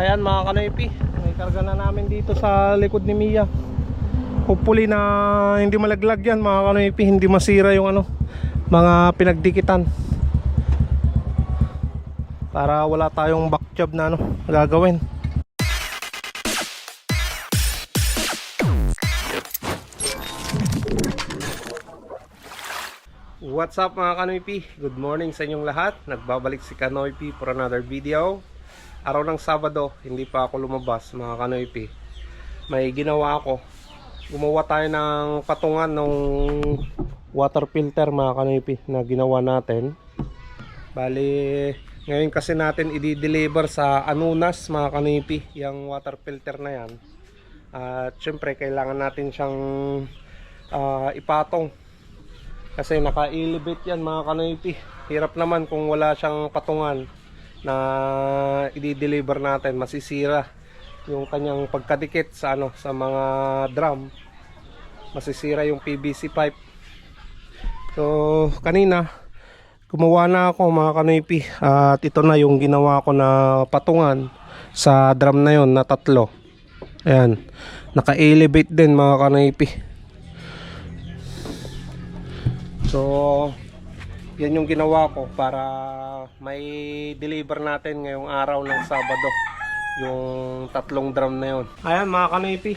Ayan mga kanoypi, may karga na namin dito sa likod ni Mia. Hopefully na hindi malaglag yan mga kanoypi, hindi masira yung ano, mga pinagdikitan. Para wala tayong back job na ano, gagawin. What's up mga Kanoypi? Good morning sa inyong lahat. Nagbabalik si Kanoypi for another video. Araw ng Sabado, hindi pa ako lumabas mga Kanoypi. May ginawa ako. Gumawa tayo ng patungan ng water filter mga Kanoypi na ginawa natin. Bali, ngayon kasi natin i-deliver sa Anunas mga Kanoypi, yung water filter na yan. At syempre kailangan natin siyang ah, ipatong kasi naka-elevate yan mga kanoypi. Hirap naman kung wala siyang patungan na i-deliver natin. Masisira yung kanyang pagkadikit sa ano sa mga drum. Masisira yung PVC pipe. So kanina gumawa na ako mga kanoypi at ito na yung ginawa ko na patungan sa drum na yon na tatlo. Ayan. Naka-elevate din mga kanoypi. So, yan yung ginawa ko para may deliver natin ngayong araw ng Sabado. Yung tatlong drum na yun. Ayan mga kanipi.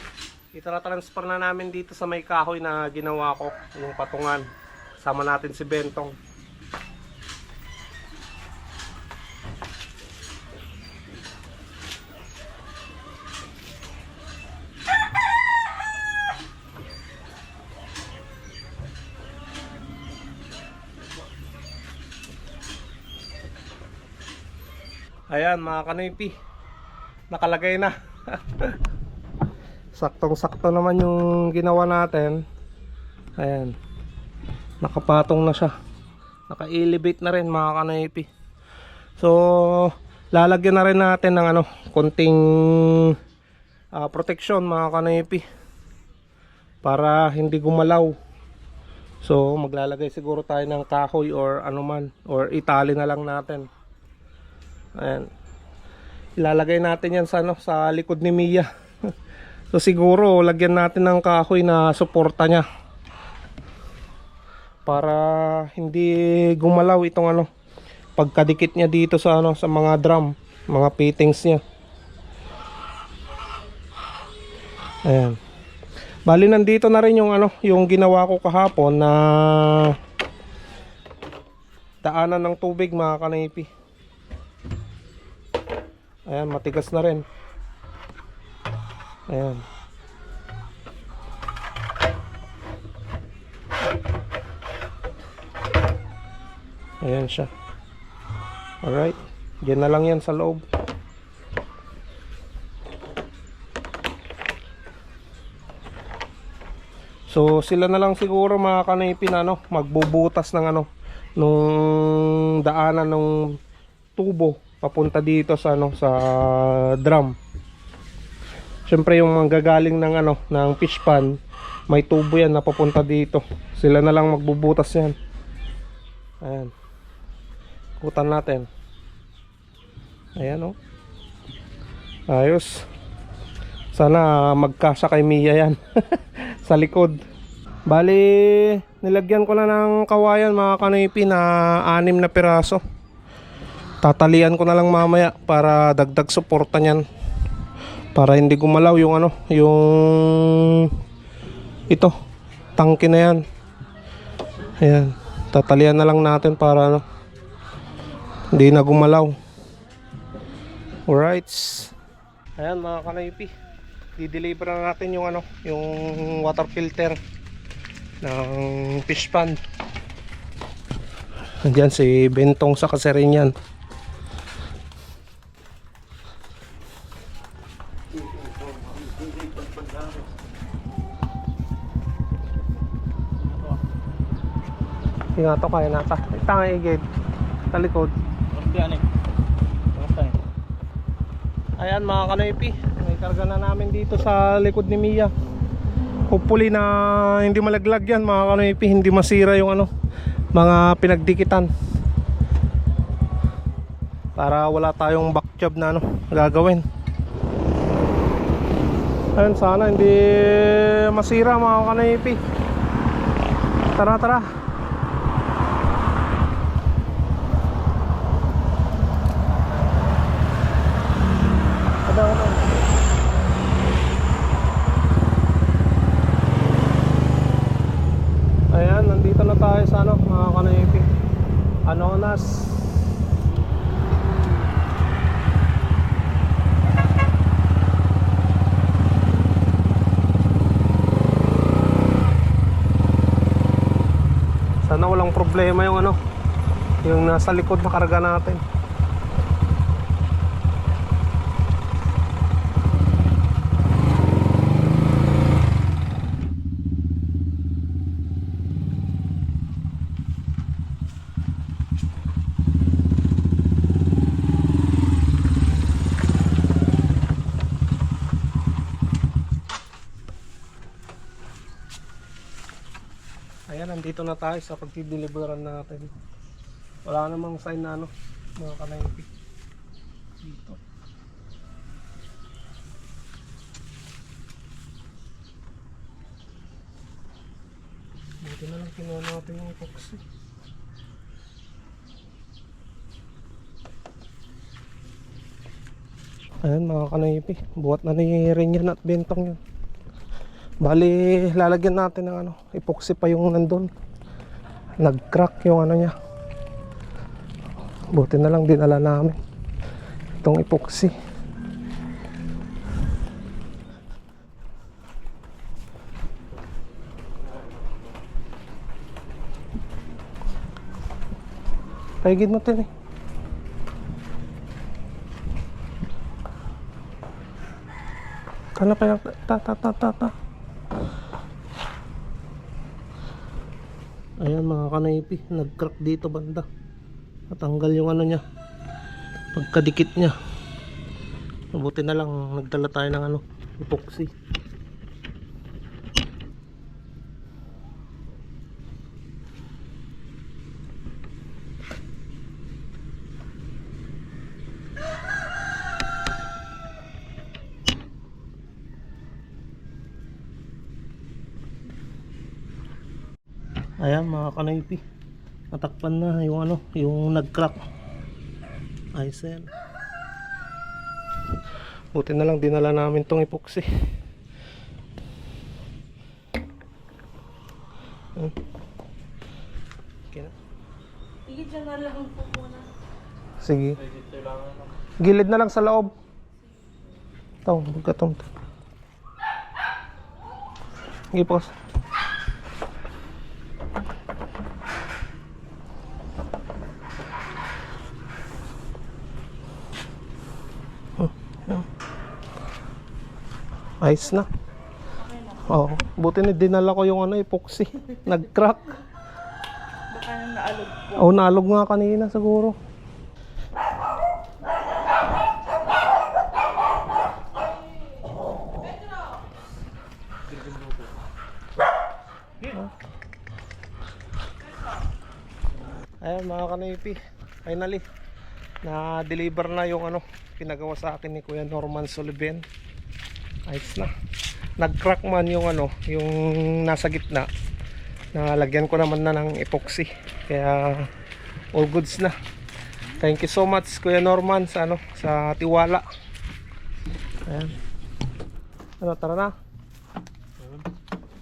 Itara-transfer na namin dito sa may kahoy na ginawa ko. Yung patungan. Sama natin si Bentong. Ayan mga kanipi. Nakalagay na. Saktong-sakto naman yung ginawa natin. Ayan. Nakapatong na siya. Naka-elevate na rin mga kanipi. So, lalagyan na rin natin ng ano, konting ah, protection mga kanipi. Para hindi gumalaw. So, maglalagay siguro tayo ng kahoy or ano man. Or itali na lang natin. Ayan. Ilalagay natin yan sa, ano, sa likod ni Mia. so siguro lagyan natin ng kahoy na suporta niya. Para hindi gumalaw itong ano pagkadikit niya dito sa ano sa mga drum, mga fittings niya. Ayan. Bali nandito na rin yung ano, yung ginawa ko kahapon na daanan ng tubig mga kanipi. Ayan, matigas na rin. Ayan. Ayan siya. Alright. Diyan na lang yan sa loob. So sila na lang siguro mga kanipin ano, magbubutas ng ano nung daanan ng tubo papunta dito sa ano sa drum. Siyempre yung manggagaling ng ano ng fish pan, may tubo yan na papunta dito. Sila na lang magbubutas yan. Ayan. Kutan natin. Ayan oh. Ayos. Sana magkasa kay Mia yan. sa likod. Bali, nilagyan ko na ng kawayan mga kanipi na anim na piraso. Tatalian ko na lang mamaya para dagdag suporta niyan. Para hindi gumalaw yung ano, yung ito, tangke na yan. Ayan, tatalian na lang natin para ano, hindi na gumalaw. Alright. Ayan mga kanaypi. Di-deliver na natin yung ano, yung water filter ng fish pan. Andiyan si Bentong sa kaserin yan. Tinga to kaya nata. Tanga igid. Talikod. Yan eh. Ayan mga kanoypi, may karga na namin dito sa likod ni Mia. Hopefully na hindi malaglag yan mga kanoypi, hindi masira yung ano, mga pinagdikitan. Para wala tayong back job na ano, gagawin. Ayun, sana hindi masira mga kanaypi. Tara, tara. Kada, kada. Ayan, nandito na tayo sa ano, mga kanaypi. Anonas. Sana walang problema yung ano, yung nasa likod na karga natin. Nandito na tayo sa pagdideliveran natin. Wala namang sign na ano, mga kanaypi. Dito. Buti na lang kinuha natin yung epoxy. Ayan mga kanaypi, buhat na ni Renyan at Bentong yun. Bali, lalagyan natin ng ano, epoxy pa yung nandun. Nag-crack yung ano niya. Buti na lang dinala namin. Itong epoxy. Paigid mo tin eh. Kana pa yung ta ta ta ta ta. Ayan mga kanaypi, nag-crack dito banda. Natanggal yung ano niya. Pagkadikit niya. Mabuti na lang nagdala tayo ng ano, epoxy. Ayan mga kanaypi. Natakpan na yung ano, yung nag-crack. Yan. Buti na lang dinala namin tong epoxy. Okay na. Sige, dyan na lang po muna. Sige. Gilid na lang sa loob. Ito, magkatong. Sige, pause. Ayos na. Oo. buti na dinala ko yung ano, epoxy. Nag-crack. Baka nang naalog po. Oo, nalog nga kanina siguro. Ayan mga kanaypi, finally na-deliver na yung ano pinagawa sa akin ni Kuya Norman Sullivan. Ayos na. Nag-crack man yung ano, yung nasa gitna. Nalagyan ko naman na ng epoxy. Kaya all goods na. Thank you so much Kuya Norman sa ano, sa tiwala. Ayan. Ano, tara na.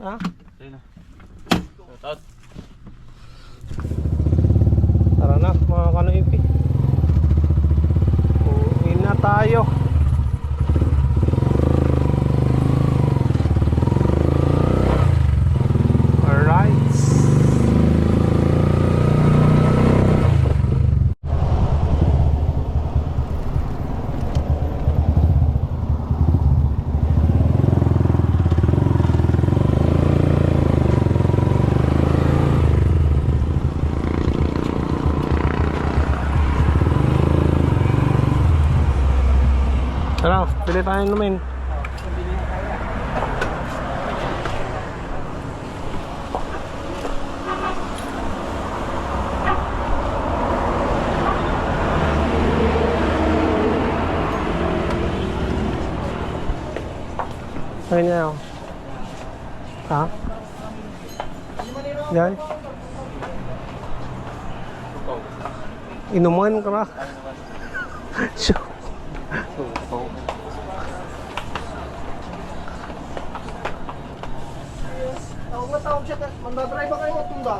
Ha? Tara na mga kanoipi. Uwi na tayo. Alright. Pili tayo. Ayun niya ako. Ha? Yan. Inuman ka na. Tawag na tawag siya. Mandadrive ba kayo matunda?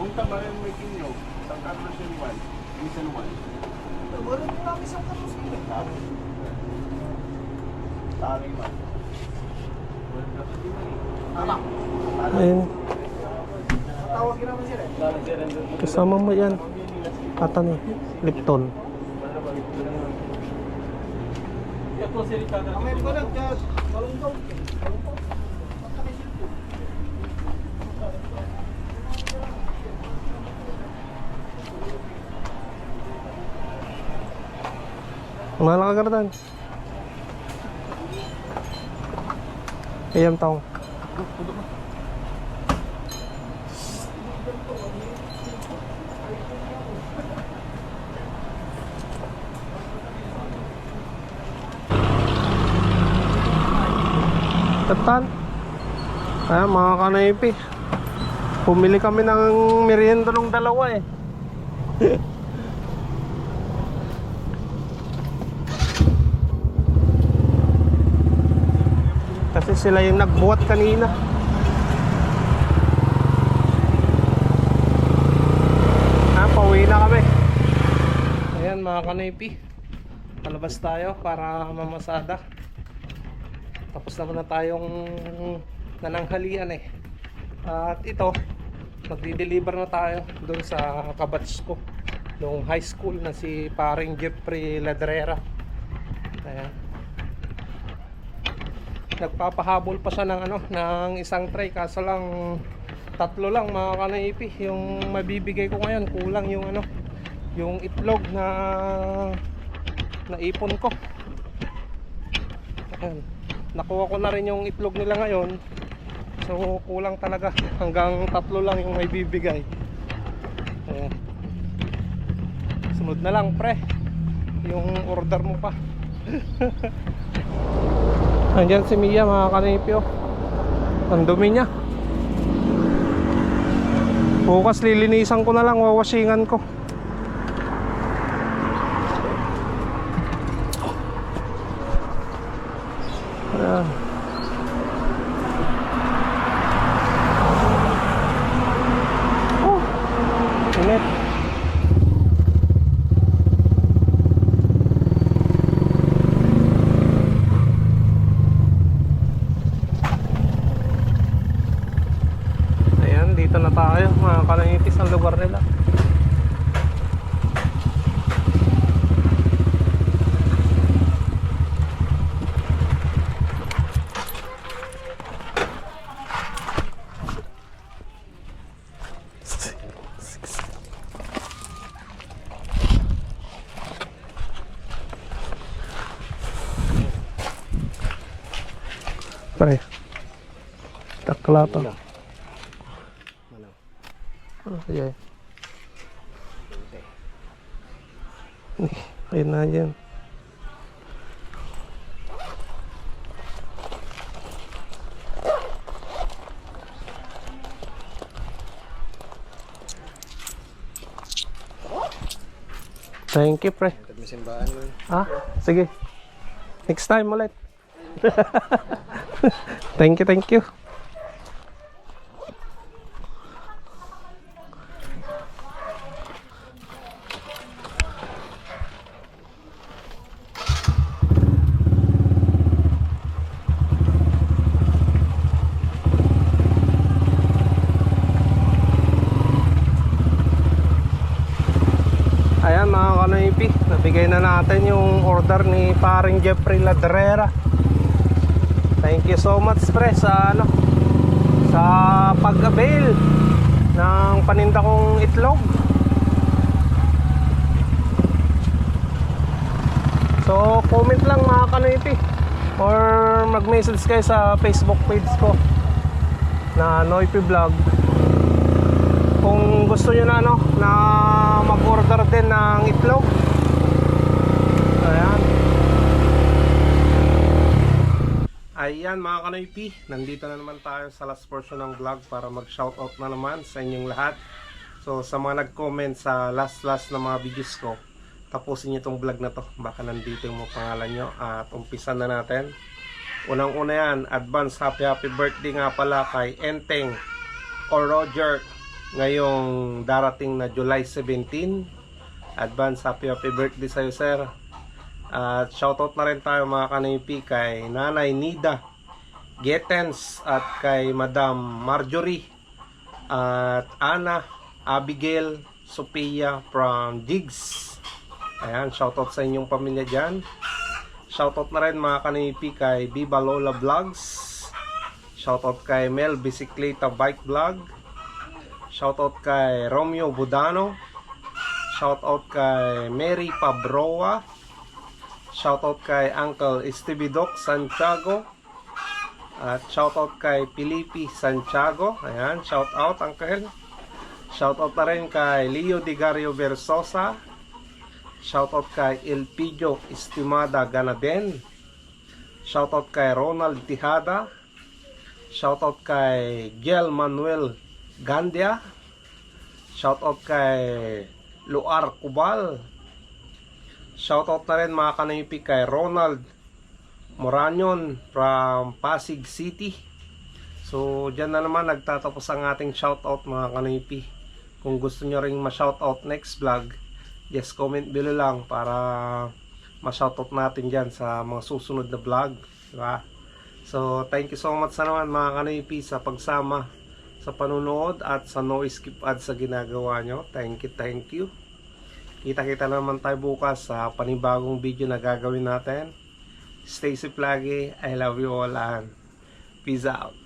Kung tabayan may kinyo, sa Carlos and Juan, Vincent Juan. Taring man. Ayun. Tawagin naman sila. Kasama mo yan. Ata ni Lipton. Amen ko lang. kaya Malungkot. Malungkot. Tatan. Kaya mga kanaypi. Pumili kami ng merienda ng dalawa eh. Kasi sila yung nagbuhat kanina. Ah, pauwi na kami. Ayan mga kanaypi. Palabas tayo para mamasada. Tapos naman na tayong nananghalian eh. At ito, magdi-deliver na tayo doon sa kabatch ko. Nung high school na si paring Jeffrey Ladrera. Ayan nagpapahabol pa siya ng ano ng isang tray kaso lang tatlo lang mga kanaipi yung mabibigay ko ngayon kulang yung ano yung itlog na naipon ko Ayan. Nakuha ko na rin yung itlog nila ngayon. So kulang talaga. Hanggang tatlo lang yung may bibigay. Ayan. sunod na lang pre. Yung order mo pa. Andyan si Mia mga kanipyo. Ang dumi niya. Bukas lilinisan ko na lang Wawasingan ko Ayan. Oh, init Ayan, dito na tayo mga kalangitis ang lugar nila. Pare. Takla to. Oh, yeah. Ayun na yan. Thank you, pre. Ah, sige. Next time ulit. thank you, thank you. Ayan mga kanoipi, nabigay na natin yung order ni paring Jeffrey Ladrera. Thank you so much pre sa ano sa pag-avail ng paninda kong itlog. So comment lang mga kanoipi or mag-message kayo sa Facebook page ko na Noipi Vlog kung gusto nyo na ano na mag-order din ng itlog ayan ayan mga kanoypi nandito na naman tayo sa last portion ng vlog para mag shoutout na naman sa inyong lahat. So sa mga nag-comment sa last last na mga videos ko tapusin nyo itong vlog na to. Baka nandito yung mga pangalan nyo at umpisan na natin. Unang una yan advance happy happy birthday nga pala kay Enteng or Roger ngayong darating na July 17 advance happy happy birthday sa'yo sir at shoutout na rin tayo mga kanipi kay Nanay Nida Getens at kay Madam Marjorie at Ana Abigail Sophia from Jigs ayan shoutout sa inyong pamilya dyan shoutout na rin mga kanipi kay Viva Lola Vlogs shoutout kay Mel Bicicleta Bike Vlog Shoutout kay Romeo Budano. Shoutout kay Mary Pabroa. Shoutout kay Uncle Stevie Doc Santiago. At shoutout kay Filipe Santiago. Ayan, shoutout Uncle. Shoutout na rin kay Leo Digario Versosa. Shoutout kay Elpidio Estimada Ganaden. Shoutout kay Ronald Tijada. Shoutout kay Giel Manuel Gandia. Shoutout kay Luar Kubal. Shoutout na rin mga kanipi kay Ronald Moranyon from Pasig City. So, dyan na naman nagtatapos ang ating shoutout mga kanipi. Kung gusto nyo ring ma-shoutout next vlog, just comment below lang para ma-shoutout natin dyan sa mga susunod na vlog. Diba? So, thank you so much sa naman mga kanipi sa pagsama sa panunood at sa no skip ads sa ginagawa nyo. Thank you, thank you. Kita-kita naman tayo bukas sa panibagong video na gagawin natin. Stay safe lagi. I love you all and peace out.